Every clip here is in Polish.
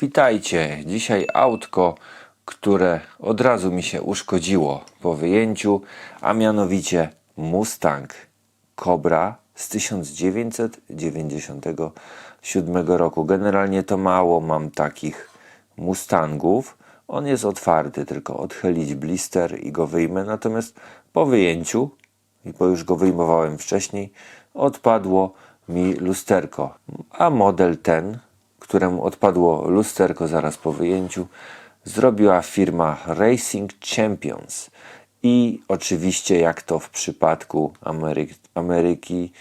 Witajcie. Dzisiaj autko, które od razu mi się uszkodziło po wyjęciu, a mianowicie Mustang Cobra z 1997 roku. Generalnie to mało mam takich Mustangów. On jest otwarty, tylko odchylić blister i go wyjmę. Natomiast po wyjęciu, i bo już go wyjmowałem wcześniej, odpadło mi lusterko. A model ten, któremu odpadło lusterko zaraz po wyjęciu, zrobiła firma Racing Champions. I oczywiście, jak to w przypadku Ameryk Ameryki,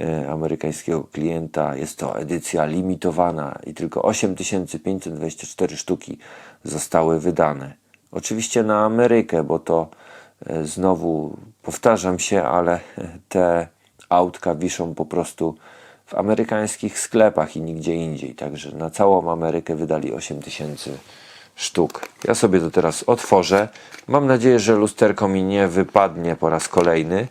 e, amerykańskiego klienta, jest to edycja limitowana i tylko 8524 sztuki zostały wydane. Oczywiście na Amerykę, bo to e, znowu powtarzam się, ale te autka wiszą po prostu w amerykańskich sklepach i nigdzie indziej. Także na całą Amerykę wydali 8000 sztuk. Ja sobie to teraz otworzę. Mam nadzieję, że lusterko mi nie wypadnie po raz kolejny.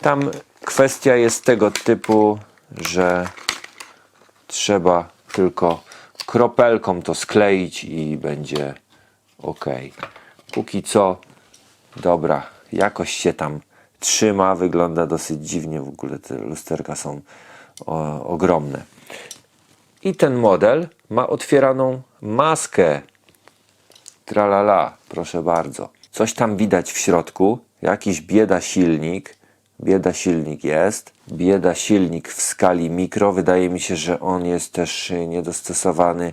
Tam kwestia jest tego typu, że trzeba tylko kropelką to skleić i będzie ok. Póki co, dobra, jakoś się tam trzyma, wygląda dosyć dziwnie. W ogóle te lusterka są o, ogromne. I ten model ma otwieraną maskę. Tralala, proszę bardzo. Coś tam widać w środku. Jakiś bieda silnik. Bieda silnik jest. Bieda silnik w skali mikro. Wydaje mi się, że on jest też niedostosowany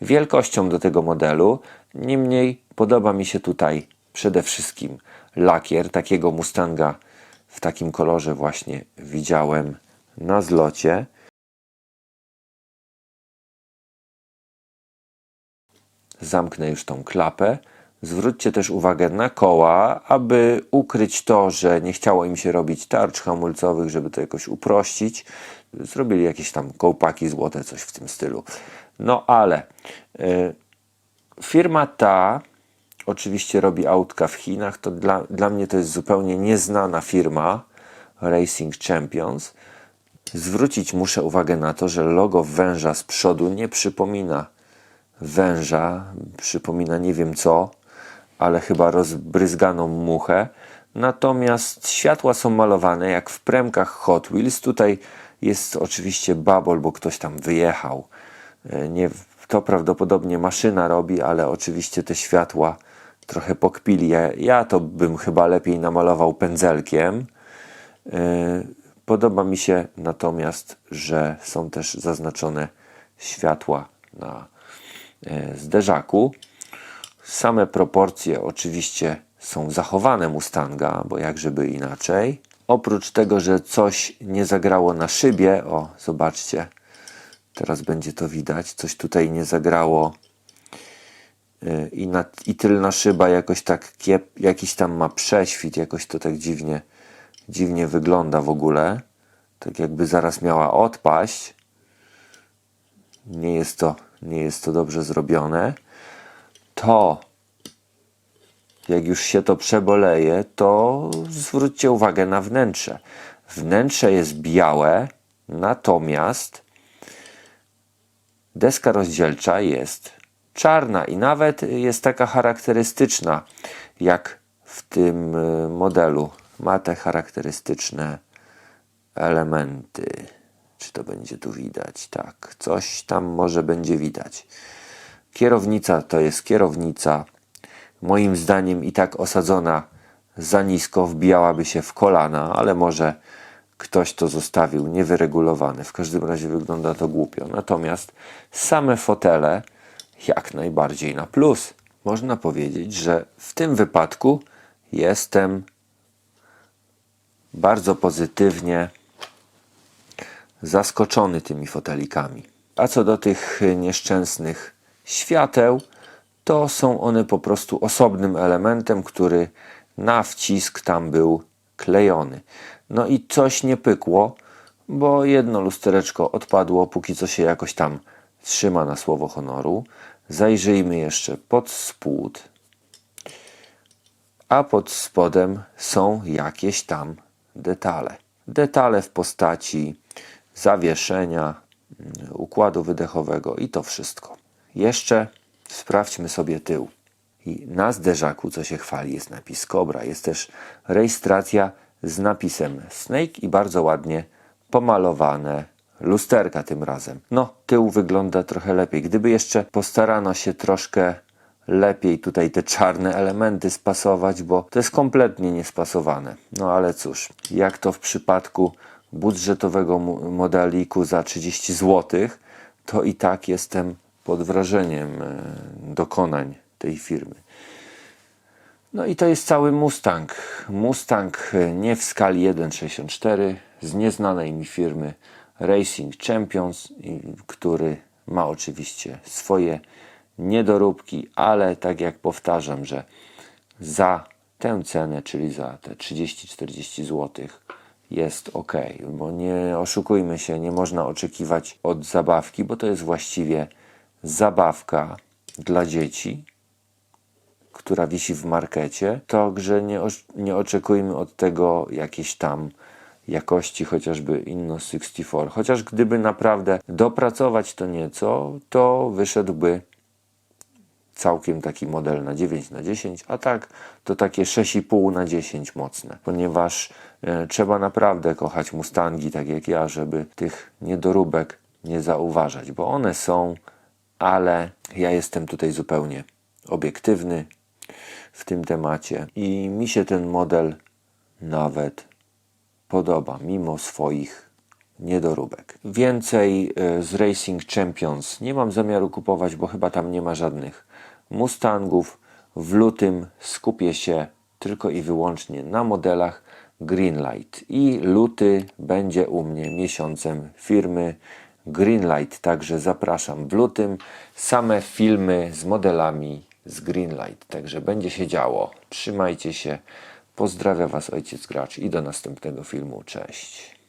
wielkością do tego modelu. Niemniej podoba mi się tutaj przede wszystkim lakier. Takiego Mustanga w takim kolorze właśnie widziałem na zlocie. Zamknę już tą klapę. Zwróćcie też uwagę na koła, aby ukryć to, że nie chciało im się robić tarcz hamulcowych, żeby to jakoś uprościć. Zrobili jakieś tam kołpaki złote, coś w tym stylu. No ale y, firma ta oczywiście robi autka w Chinach. To dla, dla mnie to jest zupełnie nieznana firma Racing Champions. Zwrócić muszę uwagę na to, że logo węża z przodu nie przypomina węża, przypomina nie wiem co, ale chyba rozbryzganą muchę. Natomiast światła są malowane jak w premkach Hot Wheels. Tutaj jest oczywiście babol, bo ktoś tam wyjechał. E, nie, to prawdopodobnie maszyna robi, ale oczywiście te światła trochę pokpili. Ja, ja to bym chyba lepiej namalował pędzelkiem. Podoba mi się natomiast, że są też zaznaczone światła na e, zderzaku. Same proporcje oczywiście są zachowane Mustanga, bo jak żeby inaczej. Oprócz tego, że coś nie zagrało na szybie, o zobaczcie, teraz będzie to widać, coś tutaj nie zagrało e, i, na, i tylna szyba jakoś tak kiep, jakiś tam ma prześwit, jakoś to tak dziwnie dziwnie wygląda w ogóle. Tak jakby zaraz miała odpaść. Nie jest to, nie jest to dobrze zrobione. To, jak już się to przeboleje, to zwróćcie uwagę na wnętrze. Wnętrze jest białe, natomiast deska rozdzielcza jest czarna i nawet jest taka charakterystyczna, jak w tym y, modelu ma te charakterystyczne elementy. Czy to będzie tu widać? Tak, coś tam może będzie widać. Kierownica to jest kierownica. Moim zdaniem i tak osadzona za nisko wbijałaby się w kolana, ale może ktoś to zostawił niewyregulowane. W każdym razie wygląda to głupio. Natomiast same fotele jak najbardziej na plus. Można powiedzieć, że w tym wypadku jestem bardzo pozytywnie zaskoczony tymi fotelikami. A co do tych nieszczęsnych świateł, to są one po prostu osobnym elementem, który na wcisk tam był klejony. No i coś nie pykło, bo jedno lustereczko odpadło, póki co się jakoś tam trzyma na słowo honoru. Zajrzyjmy jeszcze pod spód. A pod spodem są jakieś tam detale. Detale w postaci zawieszenia, układu wydechowego i to wszystko. jeszcze sprawdźmy sobie tył. I na zderzaku, co się chwali, jest napis Cobra. Jest też rejestracja z napisem Snake i bardzo ładnie pomalowane lusterka tym razem. No, tył wygląda trochę lepiej. Gdyby jeszcze postarano się troszkę lepiej tutaj te czarne elementy spasować, bo to jest kompletnie niespasowane. No ale cóż, jak to w przypadku budżetowego modeliku za 30 zł, to i tak jestem pod wrażeniem e, dokonań tej firmy. No i to jest cały Mustang. Mustang e, nie w skali 1.64 z nieznanej mi firmy Racing Champions, który ma oczywiście swoje niedoróbki, ale tak jak powtarzam, że za tę cenę, czyli za te 30-40 zł jest ok, bo nie oszukujmy się, nie można oczekiwać od zabawki, bo to jest właściwie zabawka dla dzieci, która wisi w markecie, także nie, osz- nie oczekujmy od tego jakiejś tam jakości chociażby Inno 64. Chociaż gdyby naprawdę dopracować to nieco, to wyszedłby całkiem taki model na 9 na 10, a tak to takie 6,5 na 10 mocne, ponieważ e, trzeba naprawdę kochać Mustangi, tak jak ja, żeby tych niedoróbek nie zauważać, bo one są, ale ja jestem tutaj zupełnie obiektywny w tym temacie i mi się ten model nawet podoba, mimo swoich niedoróbek. Więcej e, z Racing Champions nie mam zamiaru kupować, bo chyba tam nie ma żadnych Mustangów. W lutym skupię się tylko i wyłącznie na modelach Greenlight i luty będzie u mnie miesiącem firmy Greenlight, także zapraszam w lutym same filmy z modelami z Greenlight, także będzie się działo. Trzymajcie się. Pozdrawiam Was Ojciec Gracz i do następnego filmu. Cześć.